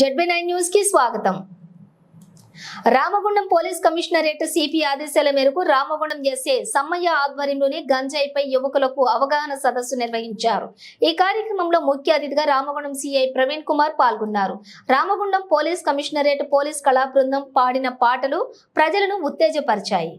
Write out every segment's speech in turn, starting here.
ZB nine న్యూస్కి స్వాగతం. Ramagundam police commissionerate CP ఆదేశాల మేరకు రామగుండం ఎస్ఏ సమ్మయ్య ఆధ్వర్యంలోని గంజాయిపై యువకులకు అవగాహన సదస్సు నిర్వహించారు. ఈ కార్యక్రమంలో ముఖ్య అతిథిగా రామగుండం సిఐ ప్రవీణ్ కుమార్ పాల్గొన్నారు. రామగుండం పోలీస్ కమిషనరేట్ పోలీస్ కళా బృందం పాడిన పాటలు ప్రజలను ఉత్తేజపరిచాయి.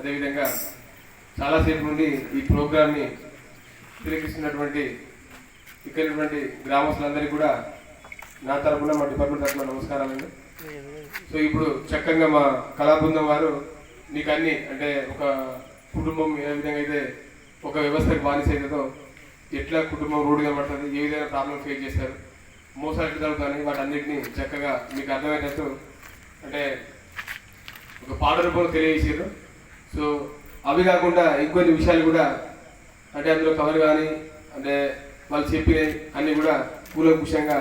అదేవిధంగా చాలాసేపు నుండి ఈ ప్రోగ్రామ్ని తిలకిస్తున్నటువంటి ఇక్కడ గ్రామస్తులందరికీ కూడా నా తరఫున మా డిపార్ట్మెంట్ తరఫున నమస్కారాలండి. సో ఇప్పుడు చక్కగా మా కళాబృందం వారు మీకు అన్ని అంటే ఒక కుటుంబం ఏ విధంగా అయితే ఒక వ్యవస్థకు బానిస అవుతుందో ఎట్లా కుటుంబం రోడ్డు పడుతుంది ఏ విధంగా ప్రాబ్లం ఫేస్ చేస్తారు మోసాలు ఎట్లా జరుగుతాయని వాటన్నిటిని చక్కగా మీకు అర్థమయ్యేటట్టు అంటే ఒక పాట రూపంలో తెలియజేసారు సో అవి కాకుండా ఇంకొన్ని విషయాలు కూడా అంటే అందులో కవర్ కానీ అంటే వాళ్ళు చెప్పినవి అన్నీ కూడా కూలంకుషంగా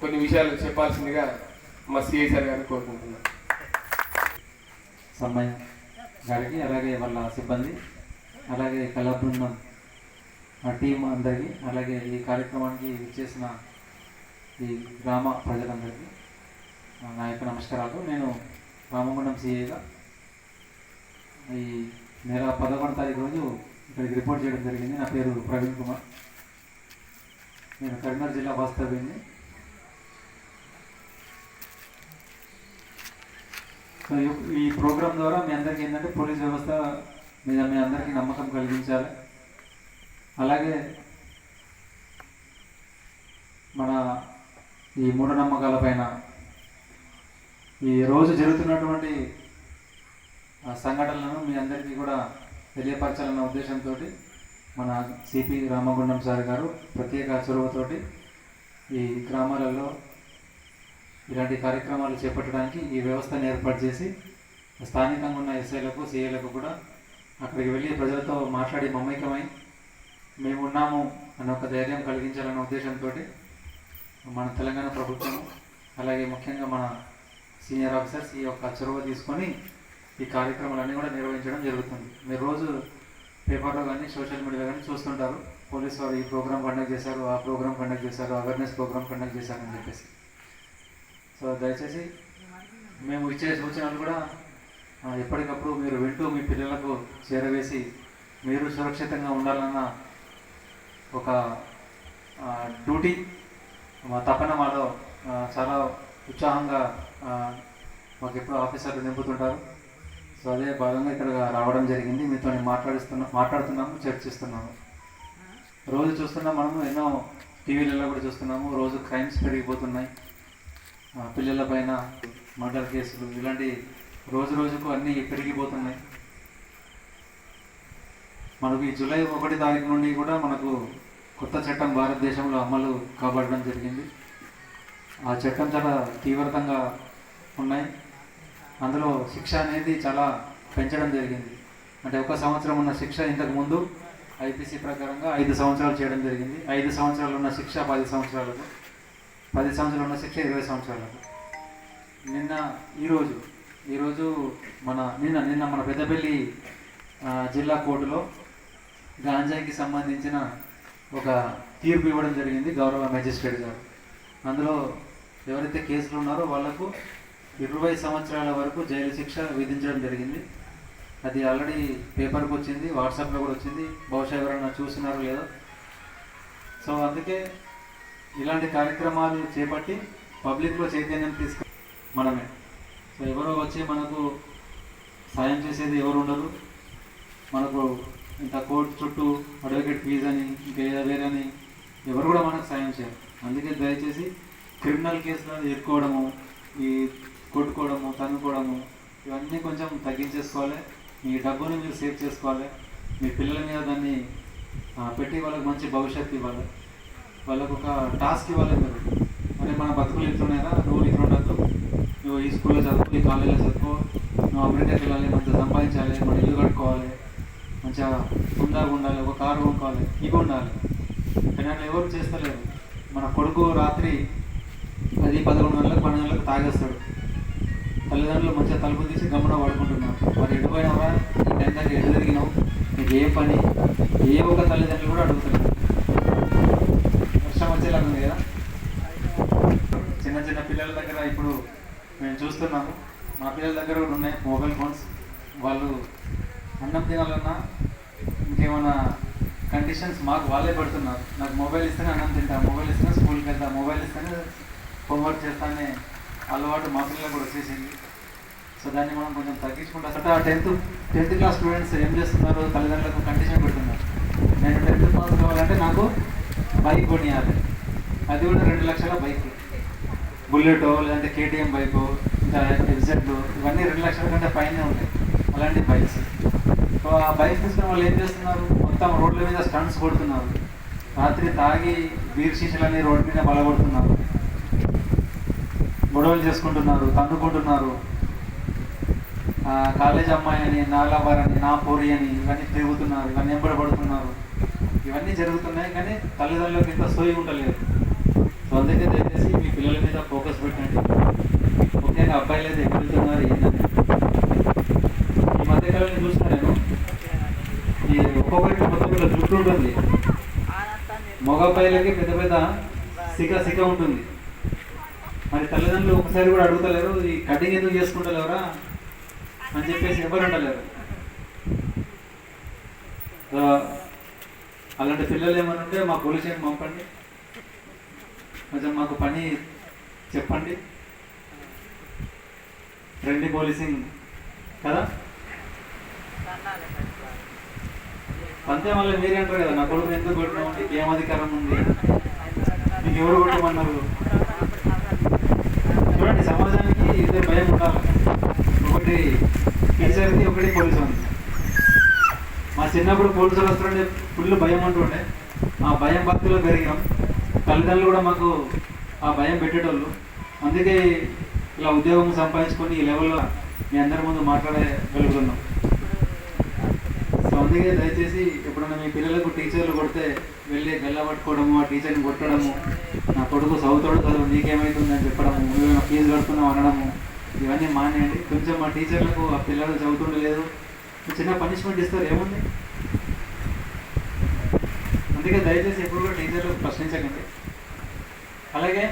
కొన్ని విషయాలు చెప్పాల్సిందిగా మా సిఐ సార్ గారిని కోరుకుంటున్నాను. సమ్మయ్య గారికి అలాగే వాళ్ళ సిబ్బంది అలాగే కళా బృందం ఆ టీం అందరికీ అలాగే ఈ కార్యక్రమానికి ఇచ్చేసిన ఈ గ్రామ ప్రజలందరికీ నా యొక్క నమస్కారాలు. నేను రామగుండం సిఏగా నెల పదకొండు తారీఖు రోజు ఇక్కడికి రిపోర్ట్ చేయడం జరిగింది. నా పేరు ప్రవీణ్ కుమార్. నేను కరీంనగర్ జిల్లా వాస్తవ్యాన్ని సో ఈ- ప్రోగ్రాం ద్వారా మీ అందరికీ ఏంటంటే పోలీస్ వ్యవస్థ మీద మీ అందరికీ నమ్మకం కలిగించాలి. అలాగే మన ఈ మూఢనమ్మకాల పైన ఈ రోజు జరుగుతున్నటువంటి సంఘటనలను మీ అందరికీ కూడా తెలియపరచాలన్న ఉద్దేశంతో మన సిపి రామగుండం సార్ గారు ప్రత్యేక చొరవతోటి ఈ గ్రామాలలో ఇలాంటి కార్యక్రమాలు చేపట్టడానికి ఈ వ్యవస్థను ఏర్పాటు చేసి స్థానికంగా ఉన్న ఎస్ఐలకు సిఐలకు కూడా అక్కడికి వెళ్ళి ప్రజలతో మాట్లాడి మమైకమై మేము ఉన్నాము అన్న ఒక ధైర్యం కలిగించాలన్న ఉద్దేశంతో మన తెలంగాణ ప్రభుత్వం అలాగే ముఖ్యంగా మన సీనియర్ ఆఫీసర్స్ ఈ యొక్క చొరవ తీసుకొని ఈ కార్యక్రమాలన్నీ కూడా నిర్వహించడం జరుగుతుంది. మీరు రోజు పేపర్లో కానీ సోషల్ మీడియాలో కానీ చూస్తుంటారు. పోలీస్ వారు ఈ ప్రోగ్రామ్ కండక్ట్ చేశారు ఆ ప్రోగ్రామ్ కండక్ట్ చేశారు అవేర్నెస్ ప్రోగ్రామ్ కండక్ట్ చేశారని చెప్పేసి. సో దయచేసి మేము ఇచ్చే సూచనలు కూడా ఎప్పటికప్పుడు మీరు వింటూ మీ పిల్లలకు చేరవేసి మీరు సురక్షితంగా ఉండాలన్న ఒక డ్యూటీ మా తపన మాలో చాలా ఉత్సాహంగా మాకు ఎప్పుడు ఆఫీసర్లు నింపుతుంటారు. సో అదే భాగంగా ఇక్కడ రావడం జరిగింది. మీతో మాట్లాడిస్తున్నా మాట్లాడుతున్నాము చర్చిస్తున్నాము. రోజు చూస్తున్నా మనము ఎన్నో టీవీలలో కూడా చూస్తున్నాము. రోజు క్రైమ్స్ పెరిగిపోతున్నాయి. పిల్లల పైన మర్డర్ కేసులు ఇలాంటి రోజు రోజుకు అన్నీ పెరిగిపోతున్నాయి. మనకు ఈ జూలై ఒకటి తారీఖు నుండి కూడా మనకు కొత్త చట్టం భారతదేశంలో అమలు కాబడడం జరిగింది. ఆ చట్టం చాలా తీవ్రతంగా ఉన్నాయి. అందులో శిక్ష అనేది చాలా పెంచడం జరిగింది. అంటే ఒక సంవత్సరం ఉన్న శిక్ష ఇంతకు ముందు ఐపీసీ ప్రకారంగా ఐదు సంవత్సరాలు చేయడం జరిగింది. ఐదు సంవత్సరాలు ఉన్న శిక్ష పది సంవత్సరాలకు పది సంవత్సరాలు ఉన్న శిక్ష ఇరవై సంవత్సరాలకు. నిన్న ఈరోజు ఈరోజు మన నిన్న నిన్న మన పెద్దపల్లి జిల్లా కోర్టులో గాంజాకి సంబంధించిన ఒక తీర్పు ఇవ్వడం జరిగింది గౌరవ మెజిస్ట్రేట్ గారు. అందులో ఎవరైతే కేసులు ఉన్నారో వాళ్ళకు ఇరవై సంవత్సరాల వరకు జైలు శిక్ష విధించడం జరిగింది. అది ఆల్రెడీ పేపర్కి వచ్చింది వాట్సాప్లో కూడా వచ్చింది. బహుశా ఎవరైనా చూసినారో లేదో. సో అందుకే ఇలాంటి కార్యక్రమాలు చేపట్టి పబ్లిక్లో చైతన్యం తీసుకు మనమే. సో ఎవరో వచ్చి మనకు సాయం చేసేది ఎవరు ఉండరు. మనకు ఇంత కోర్టు చుట్టూ అడ్వకేట్ ఫీజు అని ఇంకా వేరని ఎవరు కూడా మనకు సాయం చేయరు. అందుకే దయచేసి క్రిమినల్ కేసులను ఎదుర్కోవడము ఈ కొట్టుకోవడము తన్నుకోవడము ఇవన్నీ కొంచెం తగ్గించేసుకోవాలి. మీ డబ్బుని మీరు సేవ్ చేసుకోవాలి. మీ పిల్లల మీద దాన్ని పెట్టి వాళ్ళకి మంచి భవిష్యత్తు ఇవ్వాలి. వాళ్ళకు ఒక టాస్క్ ఇవ్వాలి మీరు. మరి మన బతుకులు ఇట్లున్నాయా నువ్వు ఇట్లుండద్దు నువ్వు ఈ స్కూల్లో చదువు ఈ కాలేజీలో చదువుకో నువ్వు అమెరికాకి వెళ్ళాలి మంచిగా సంపాదించాలి మన ఇల్లు కట్టుకోవాలి. మంచిగా ఉండాలి ఉండాలి ఒక కారు కొనుక్కోవాలి ఇవి ఉండాలి. కానీ అట్లా ఎవరు చేస్తలేరు. మన కొడుకు రాత్రి పది పదకొండు గంటలకు పన్నెండు గంటలకు తాగేస్తాడు. తల్లిదండ్రులు మంచిగా తలుపు తీసి గమన పడుకుంటున్నారు. మరి ఎడిపోయినావా టైం దాకా ఎటు తిరిగినావు? నీకు ఏ పని? ఏ ఒక తల్లిదండ్రులు కూడా అడుగుతారు వర్షం వచ్చేలాగా ఉంది కదా? చిన్న చిన్న పిల్లల దగ్గర ఇప్పుడు మేము చూస్తున్నాము. మా పిల్లల దగ్గర కూడా ఉన్నాయి మొబైల్ ఫోన్స్. వాళ్ళు అన్నం తినాలన్నా ఇంకేమైనా కండిషన్స్ మాకు వాళ్ళే పెడుతున్నారు. నాకు మొబైల్ ఇస్తేనే అన్నం తింటా మొబైల్ ఇస్తేనే స్కూల్కి వెళ్తా మొబైల్ ఇస్తేనే హోంవర్క్ చేస్తానే అలవాటు మా పిల్లలు కూడా వచ్చేసింది. సో దాన్ని మనం కొంచెం తగ్గించుకుంటా అంటే ఆ టెన్త్ టెన్త్ క్లాస్ స్టూడెంట్స్ ఏం చేస్తున్నారు తల్లిదండ్రులకు కండిషన్ పెడుతున్నారు. నేను టెన్త్ పాస్ కావాలంటే నాకు బైక్ కొనియాలి. అది కూడా రెండు లక్షల బైక్. బుల్లెటో లేదంటే కేటీఎం బైక్ ఇంకా ఎగ్జెడ్ ఇవన్నీ రెండు లక్షల కంటే పైనే ఉంటాయి. అలాంటి బైక్స్. సో ఆ బైక్ తీసుకున్న వాళ్ళు ఏం చేస్తున్నారు? మొత్తం రోడ్ల మీద స్టంట్స్ కొడుతున్నారు. రాత్రి తాగి బీర్ శీషలన్నీ రోడ్డు మీద బలగొడుతున్నారు గొడవలు చేసుకుంటున్నారు తన్నుకుంటున్నారు. కాలేజ్ అమ్మాయి అని నా లవర్ అని నా పోరి అని ఇవన్నీ తిరుగుతున్నారు ఇవన్నీ ఎంబడబడుతున్నారు ఇవన్నీ జరుగుతున్నాయి కానీ తల్లిదండ్రులకు ఇంత సోయి ఉండలేదు. సో అందుకే దయచేసి మీ పిల్లల మీద ఫోకస్ పెట్టండి. ముఖ్యంగా అబ్బాయిలు అయితే ఎక్కడ వెళ్తున్నారు ఏంటని. ఈ మధ్యకాలంలో చూసిన నేను ఈ ఒక్కొక్కరికి మొత్తం జుట్టు ఉంటుంది. మగ అబ్బాయిలకి పెద్ద పెద్ద సిక సిక ఉంటుంది. మరి తల్లిదండ్రులు ఒకసారి కూడా అడుగుతలేరు ఈ కటింగ్ ఎందుకు చేసుకుంటలేవరా? అని చెప్పేసి ఎవరు అంటలేరు. అలాంటి పిల్లలు ఏమైనా ఉంటే మా పోలీస్ పంపండి. కొంచెం మాకు పని చెప్పండి. ఫ్రెండ్లీ పోలీసింగ్ కదా? అంతే మళ్ళీ మీరే అంటారు కదా నా కొడుకు ఎందుకు కొట్టినావు? నీకు ఏం అధికారం ఉంది? నీకు ఎవరు కొట్టమన్నారు? చూడండి సమాజానికి ఇదే భయం ఉండాలి. ఒకటి టీచర్కి ఒకటి పోలీసు ఉంది మా చిన్నప్పుడు పోలీసులు వస్తుండే ఫుల్ భయం ఉంటుండే ఆ భయం భక్తిలో పెరిగాం. తల్లిదండ్రులు కూడా మాకు ఆ భయం పెట్టేటోళ్ళు. అందుకే ఇలా ఉద్యోగం సంపాదించుకొని ఈ లెవెల్లో మీ అందరి ముందు మాట్లాడగలుగుతున్నాం. సో అందుకే దయచేసి ఎప్పుడైనా మీ పిల్లలకు టీచర్లు కొడితే వెళ్ళి గల్ల పట్టుకోవడము ఆ టీచర్ని కొట్టడము నా కొడుకు చదువుతాడు చదువు నీకేమవుతుందని చెప్పడం ఫీజు కడుతున్నావు అనడము ఇవన్నీ మానేయండి. కొంచెం మా టీచర్లకు ఆ పిల్లలు చదువుతుండలేదు. చిన్న పనిష్మెంట్ ఇస్తారు ఏముంది? అందుకే దయచేసి ఎప్పుడు కూడా టీచర్లు ప్రశ్నించకండి. అలాగే